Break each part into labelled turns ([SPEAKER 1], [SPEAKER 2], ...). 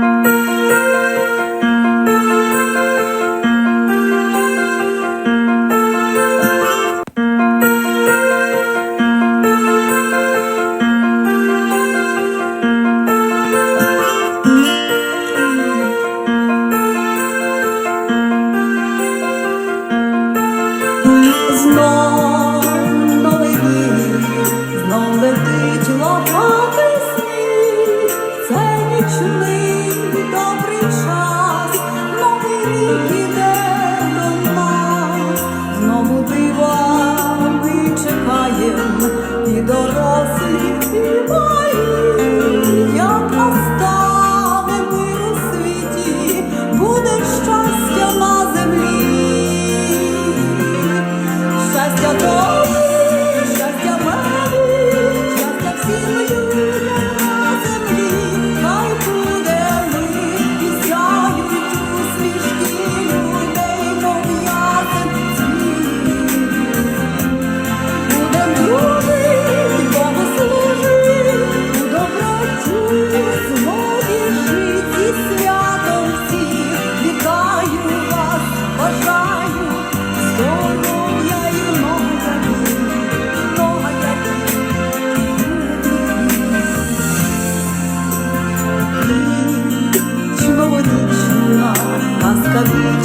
[SPEAKER 1] Знов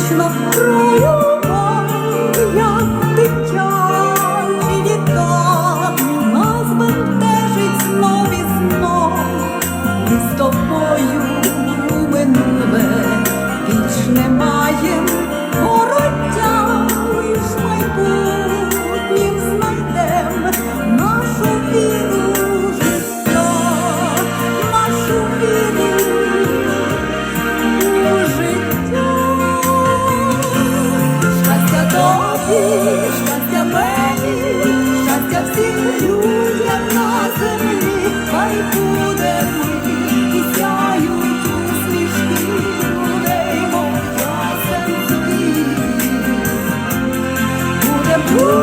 [SPEAKER 1] вічно в краю моя дитячі нас бентежить знов і знов, ми з тобою у минуле віч немає. щастя мені, щастя всім людям на землі, хай буде ми, і сяють усмішки людей. Буде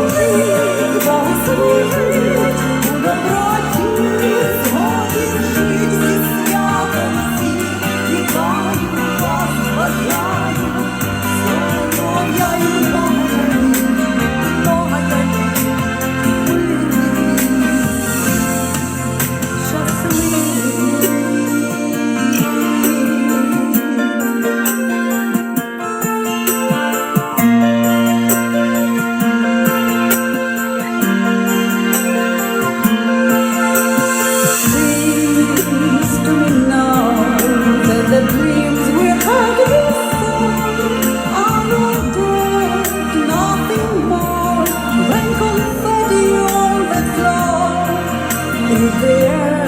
[SPEAKER 1] is there.